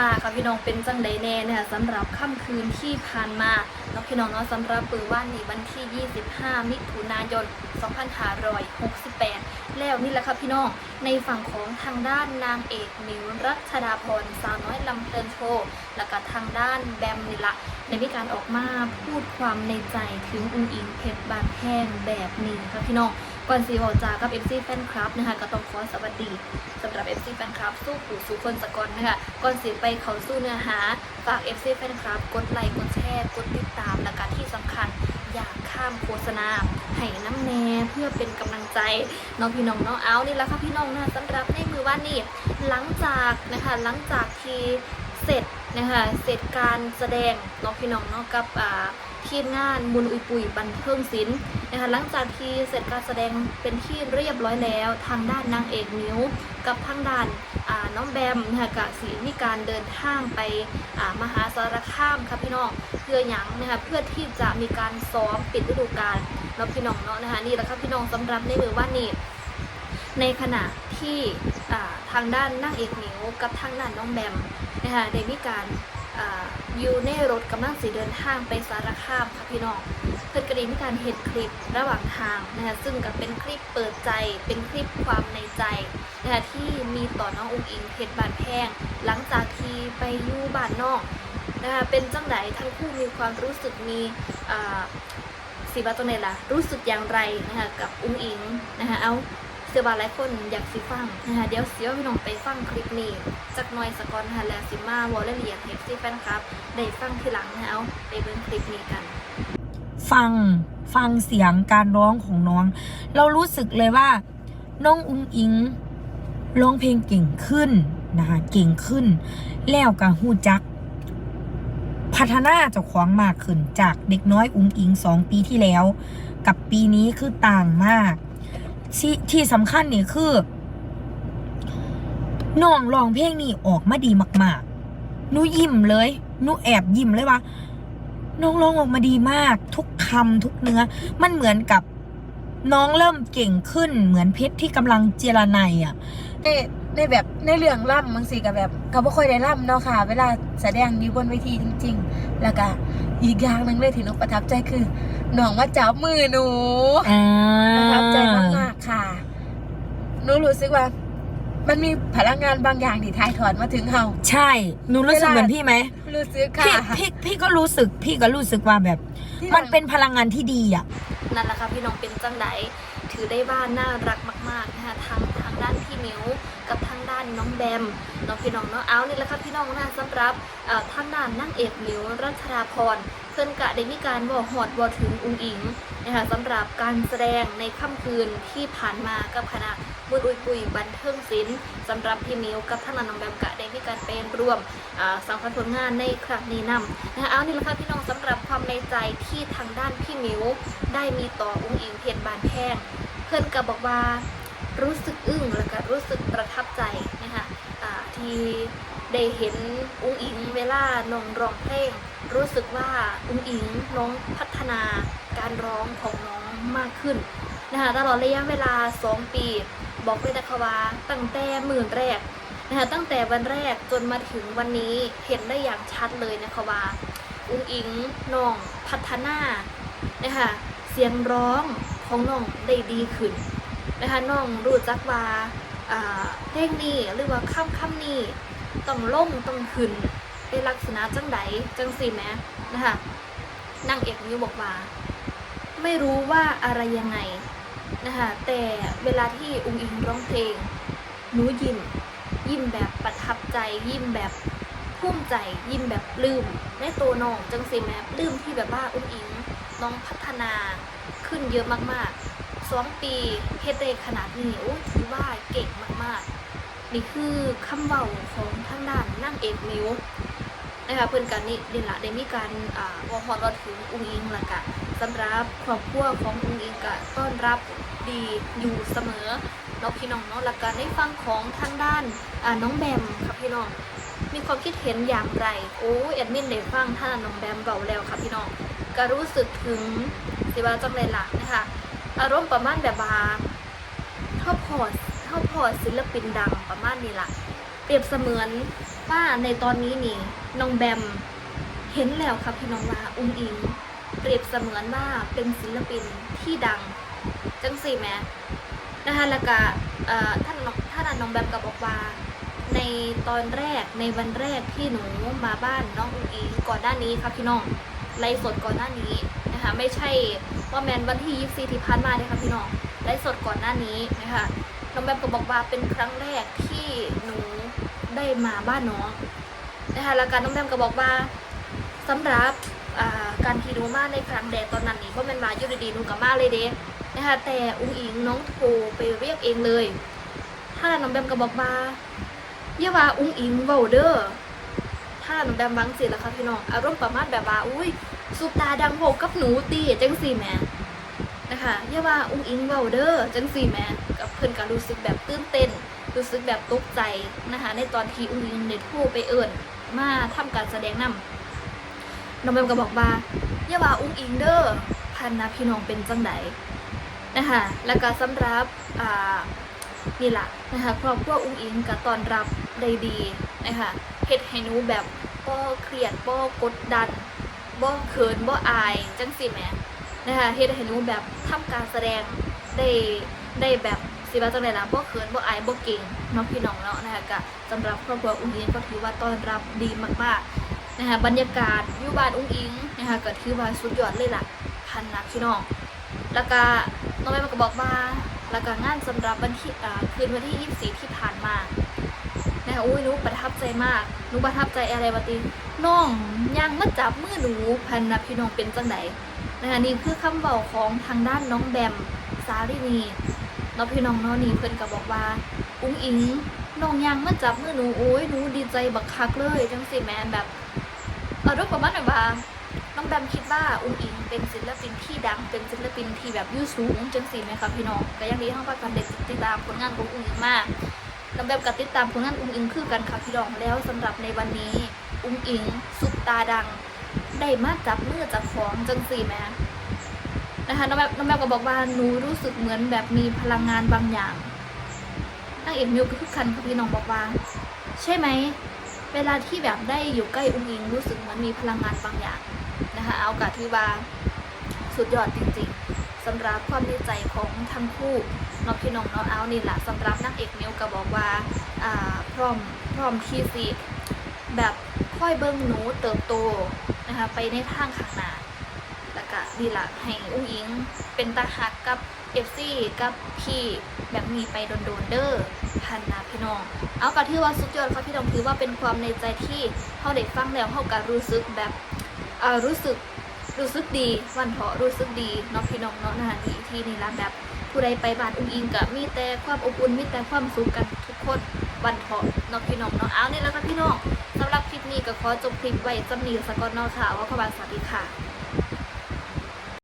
มาค่ะพี่น้องเป็นจังไดแน่นะคะสำหรับค่ำคืนที่ผ่านมาเนาะพี่น้องเนาะสำหรับปือว่านนี้วันที่ 25 มิถุนายน 2568 แล้วนี่แหละค่ะพี่น้องในฝั่งของทางด้านนางเอกมิวรัชดาพรสาวน้อยลำเพลินโชว์แล้วก็ทางด้านแบมนี่ละได้มีการออกมาพูดความในใจถึงอุ้งอิงเพชรบานแห้งแบบนี้ค่ะพี่น้อง ก่อนสีบอจากับ MC แฟนคลับนะคะก็ต้องขอสวัสดีสำหรับ FC แฟนคลับสู้ผู้สู้คนสกอนนะคะก่อนสิไปเขาสู้เนื้อหาฝาก FC แฟนคลับกดไลค์กดแชร์กดติดตามและการที่สำคัญอยากข้ามโฆษณาให้น้ำแน่เพื่อเป็นกำลังใจน้องพี่น้องน้องเอานี่แหละค่ะพี่น้องนะคะสำหรับในมือว่านี่หลังจากนะคะหลังจากที่ เสร็จนะคะเสร็จการแสดงน้องพี่น้องเนาะกับทีมงานบุญอุยปุยบันเทิงศิลป์นะคะหลังจากที่เสร็จการแสดงเป็นที่เรียบร้อยแล้ว ทางด้านนางเอกนิ้ว กับทางด้านน้องแบมนะคะกะสีมีการเดินทางไปมหาสารคามค่ะพี่น้องเพื่อหยังนะคะเพื่อที่จะมีการซ้อมปิดฤดูกาลเนาะพี่น้องเนาะนะคะนี่แหละครับพี่น้องสำหรับในมือว่านี่ ในขณะที่ทางด้านนางเอกหมิวกับทางด้านน้องแบมนะคะได้มีการอยู่ในรถกำลังสีเดินทางไปสารคามค่ะพี่น้องเพื่อนก็ได้มีการเห็นคลิประหว่างทางนะคะซึ่งก็เป็นคลิปเปิดใจเป็นคลิปความในใจนะคะที่มีต่อน้องอุ้งอิงเพชรบานแพงหลังจากที่ไปยู่บ้านนอกนะคะเป็นจังไดทั้งคู่มีความรู้สึกมีสีบาตัวไหนล่ะรู้สึกอย่างไรนะคะกับอุ้งอิงนะคะเอา สือบาหลายคนอยากสิฟังนะคะเดี๋ยวเสียวพี่น้องไปฟังคลิปนี้จักน่อยสกอนนะคะแล้วสิมาวอลเลเลียนเฮฟซี่แฟนครับ ได้ฟังทีหลังนะคะเอาไปเบิ่งคลิปนี้กัน ฟังฟังเสียงการร้องของน้อง เรารู้สึกเลยว่า น้องอุ้งอิงร้องเพลงเก่งขึ้นนะคะเก่งขึ้น แล้วกับฮูจัก พัฒนาเจ้าของมากขึ้นจากเด็กน้อยอุ้งอิงสองปีที่แล้ว กับปีนี้คือต่างมาก ที่ที่สำคัญนี่คือน้องร้องเพลงนี้ออกมาดีมากๆหนูยิ้มเลยหนูแอบยิ้มเลยว่าน้องร้องออกมาดีมาก ทุกคำทุกเนื้อ มันเหมือนกับน้องเริ่มเก่งขึ้น เหมือนเพชรที่กำลังเจรไนอะในในแบบในเรื่องล่ำบางสีกับแบบก็บ่ค่อยได้ล่ำเนาะค่ะ เวลาแสดงอยู่บนเวทีจริง ๆ แล้วก็อีกอย่างหนึงเลยที่หนูประทับใจคือน้องมาจับมือหนูอ่าประทับใจมากๆ ค่ะหนูรู้สึกว่า มันมีพลังงานบางอย่างที่ถ่ายทอดมาถึงเฮาใช่หนูรู้สึกเหมือนพี่ไหมรู้สึกพี่ค่ะ พี่พี่ก็รู้สึกพี่ก็รู้สึกว่าแบบ ที่มันเป็นพลังงานที่ดีอะ นั่นแหละค่ะพี่น้องเป็นจังไดถือได้ว่าน่ารักมากๆนะคะทางทางด้านพี่มิวกับทางด้านน้องแบมเนาะพี่น้องเนาะเอานี่แหละค่ะพี่น้องนะสำหรับเอ่อทางด้านนางเอกมิวรัชราพรเพื่อนกะได้มีการบอกหอดวอถึงอุงอิงนะคะสำหรับการแสดงในค่ำคืนที่ผ่านมากับคณะ บุญอุยปุยบันเทิงศิลป์สำหรับพี่มิวกับทางด้านน้องแบมกะได้มีการเป็นร่วมสังกัดผลงานในครั้งนี้นำนะคะเอานี่แหละค่ะพี่น้องสำหรับความในใจที่ทางด้านพี่มิวได้มีต่ออุ้งอิงเพชรบานแพงเพื่อนก็บอกว่ารู้สึกอึ้งแล้วก็รู้สึกประทับใจนะคะที่ได้เห็นอุ้งอิงเวลาน้องร้องเพลง รู้สึกว่าอุ้งอิงน้องพัฒนาการร้องของน้องมากขึ้น นะคะตลอดระยะเวลา 2 ปี บอกเลยนะคะว่าตั้งแต่หมื่นแรกนะคะตั้งแต่วันแรกจนมาถึงวันนี้เห็นได้อย่างชัดเลยนะคะว่าอุ้งอิงน้องพัฒนานะคะเสียงร้องของน้องได้ดีขึ้นนะคะน้องรู้จักว่าอ่าเพลงนี้หรือว่าคำคำนี้ต้องล่งต้องขึ้นเป็นลักษณะจังใดจังสิแหมนะคะนางเอกนิวบอกว่า ไม่รู้ว่าอะไรยังไง นะคะแต่เวลาที่อุ้งอิงร้องเพลงหนูยิ้มยิ้มแบบประทับใจยิ้มแบบภูมิใจยิ้มแบบลื้มในตัวน้องจังสิแม่ลืมที่แบบว่าอุ้งอิงน้องพัฒนาขึ้นเยอะมากๆสองปีเฮเดขนาดนี้โอ้ถือว่าเก่งมากๆ นี่คือคำเบาของทางด้านนั่งเอกมิว นะคะเพื่อนกันนี่นี่ละได้มีการอ่าวอฮอดรอถึงอุ้งอิงละกะสำหรับครอบครัวของอุ้งอิงกะต้อนรับดีอยู่เสมอเนาะพี่น้องเนาะละการได้ฟังของทางด้านอ่าน้องแบมค่ะพี่น้องมีความคิดเห็นอย่างไรโอ้แอดมินได้ฟังท่านน้องแบมเบาแล้วค่ะพี่น้องก็รู้สึกถึงสิว่าจังเลยล่ะนะคะอารมณ์ประมาณแบบว่าเข้าพอดเข้าพอดศิลปินดังประมาณนี้ล่ะ เปรียบเสมือนว่าในตอนนี้นี่น้องแบมเห็นแล้วครับพี่น้องว่าอุ้งอิง เปรียบเสมือนว่าเป็นศิลปินที่ดัง จังสี่แหมนะคะแล้วก็ท่านน้องท่านน้องแบมก็บบอกว่าในตอนแรกในวันแรกที่หนูมาบ้านน้องอุ้งอิงก่อนหน้านี้ครับพี่น้องไลฟ์สดก่อนหน้านี้นะคะไม่ใช่ว่าแมนวันที่24ที่ผ่านมาเลยค่ะพี่น้องไลฟ์สดก่อนหน้านี้นะคะน้องแบมก็บอกว่าเป็นครั้งแรกที่หนู ได้มาบ้านน้องนะคะแล้วก็น้องแบมก็บอกว่าสำหรับการที่หนูมาในครั้งแรกตอนนั้นนี่เพราะมันมาอยู่ดีๆหนูกับมาเลยเด้นะคะแต่อุ้งอิงน้องโทรไปเรียกเองเลย ถ้าน้องแบมก็บอกว่าอย่าว่าอุ้งอิงเว้าเด้อถ้าหนูดำบังสิละค่ะพี่น้อง อารมณ์ประมาณแบบว่าอุ้ยสุปตาดังโหกับหนูตีจังสี่แม่นะคะอย่าว่าอุ้งอิงเว้าเด้อจังสี่แม่กับเพิ่อนก็รู้สึกแบบตื่นเต้น รู้สึกแบบตกใจนะคะ ในตอนที่อุ้งอิงได้โทรไปเอิ่นมาทำการแสดงนำน้องแบมก็บอกว่าอย่าว่าอุ้งอิงเด้อพันนะพี่น้องเป็นจังไดนะคะแล้วก็สำหรับอ่านี่แหละนะคะครอบครัวอุ้งอิงก็ตอนรับได้ดีนะคะเฮ็ดให้หนูแบบบ่เครียดบ่กดดันบ่เขินบ่อายจังสิแหมนะคะเฮ็ดให้หนูแบบทำการแสดงได้ได้แบบ สิว่าจังไดล่ะบ่เขินบ่อายบ่เก่งน้องพี่น้องเนาะนะคะก็สำหรับครอบครัวอุ้งอิงก็ถือว่าต้อนรับดีมากๆนะคะบรรยากาศอยู่บ้านอุ้งอิงนะคะก็ถือว่าสุดยอดเลยล่ะพันนักพี่น้อง แล้วก็น้องแม่มันก็บอกว่าแล้วก็งานสำหรับวันที่อ่าคืนวันที่24ที่ผ่านมานะคะอุ้ยหนูประทับใจมากหนูประทับใจอะไรวะติน้องยังมาจับมือหนูพันนะพี่น้องเป็นจังไดนะคะนี่คือคำบอกของทางด้านน้องแบมสารินี น้องพี่น้องเนาะนี่เพิ่นก็บอกว่า อุ้งอิงน้องยังมาจับมือหนูโอ้ยหนูดีใจบักคักเลยจังสิแม่แบบเอารูปประมาณแบบว่าน้องแบมคิดว่าอุ้งอิงเป็นศิลปินที่ดังเป็นศิลปินที่แบบยุ่สูงจังสีไหมคะพี่น้องก็ยังดีทั้งว่ากันเด็ดติดตามผลงานของอุ้งอิงมากน้องแบมก็ติดตามผลงานอุ้งอิงคือกันค่ะพี่น้องแล้วสำหรับในวันนี้อุ้งอิงสุดตาดัง ได้มาจับมือจับของจังสีไหม นะคะน้องแบมน้องแบมก็บอกว่าหนูรู้สึกเหมือนแบบมีพลังงานบางอย่างนางเอกมิวก็คือคันค่ะพี่น้องบอกว่า ใช่ไหมเวลาที่แบบได้อยู่ใกล้อุ้งอิงรู้สึกเหมือนมีพลังงานบางอย่างนะคะเอากะที่ว่าสุดยอดจริงๆสำหรับความในใจของทั้งคู่น้องพี่น้องน้องเอานี่แหละสำหรับนักเอกมิวก็บอกว่าอ่าพร้อมพร้อมที่สิแบบค่อยเบิ้งหนูเติบโตนะคะไปในทางข้างหน้า ดีละให้อุ้งอิง เป็นตาหักกับเอฟซีกับพี่แบบมีไปโดนๆเด้อพันนะพี่น้อง เอากระถือว่าสุดยอดค่ะพี่น้องถือว่าเป็นความในใจที่เขาได้ฟังแล้วเขาก็รู้สึกแบบเอ่อรู้สึกรู้สึกดีวันเถาะรู้สึกดีเน้องพี่น้องเนาะนะคะที่ที่นี่ละแบบผู้ใดไปบ้านอุ้งอิงก็มีแต่ความอบอุ่นมีแต่ความสุขกันทุกคนวันเถาะเน้องพี่น้องเนาะเอาเนี่ยแล้วก็พี่น้องสำหรับคลิปนี้ก็ขอจบคลิปไว้จำนีสกอนเนาะค่ะว่าขบคุณสวัสดีค่ะ